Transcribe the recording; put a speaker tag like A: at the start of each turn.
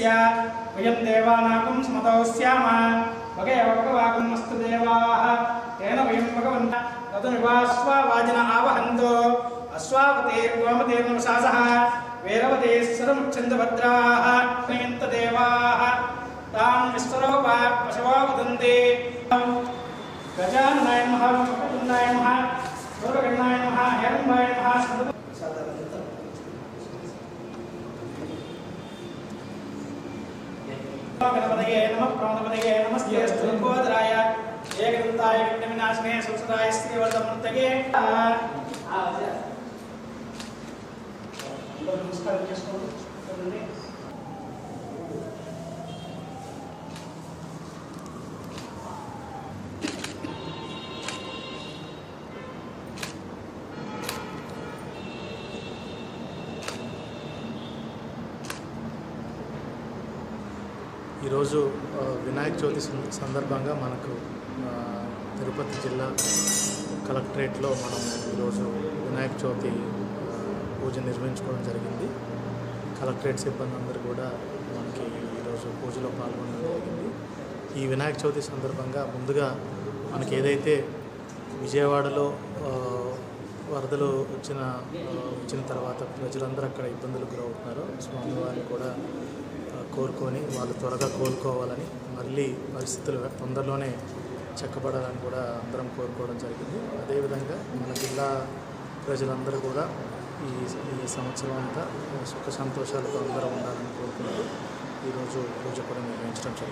A: यस्य वयं देवानागं स्मतौ स्याम भगेव भगवागं मस्तु देवाः तेन वयं भगवन्त तदनुवास्वावाजिन आवहन्तो अश्वावतेर्गोमतेर्नमसासः वेरवते सरमुच्छन्दभद्राः नयन्त देवाः तान् विस्तरो वा पशवो वदन्ति गजाननाय नमः वक्रतुण्डाय ಗಣಪತಿಗೆ ನಮಃ ಪ್ರಣಪತಿಗೆ ನಮಸ್ತೆ ಅಸ್ತು ಗೋದರಾಯ ಏಕದಂತಾಯ ವಿಘ್ನವಿನಾಶನೇ ಸುಸದಾಯ ಶ್ರೀವರ್ಧಮೂರ್ತಗೆ ನಮಸ್ಕಾರ
B: ఈరోజు వినాయక చవితి సందర్భంగా మనకు తిరుపతి జిల్లా కలెక్టరేట్లో మనం ఈరోజు వినాయక చవితి పూజ నిర్వహించుకోవడం జరిగింది. కలెక్టరేట్ సిబ్బంది అందరూ కూడా మనకి ఈరోజు పూజలో పాల్గొనడం జరిగింది. ఈ వినాయక చవితి సందర్భంగా ముందుగా మనకి ఏదైతే విజయవాడలో వరదలు వచ్చిన వచ్చిన తర్వాత ప్రజలందరూ అక్కడ ఇబ్బందులకు గురవుతున్నారు స్వామివారిని కూడా కోరుకొని వాళ్ళు త్వరగా కోలుకోవాలని మళ్ళీ పరిస్థితులు తొందరలోనే చెక్కబడాలని కూడా అందరం కోరుకోవడం జరిగింది. అదేవిధంగా మన జిల్లా ప్రజలందరూ కూడా ఈ ఈ సంవత్సరం అంతా సుఖ సంతోషాలతో అందరూ ఉండాలని కోరుకుంటూ ఈరోజు పూజ కూడా నిర్వహించడం జరిగింది.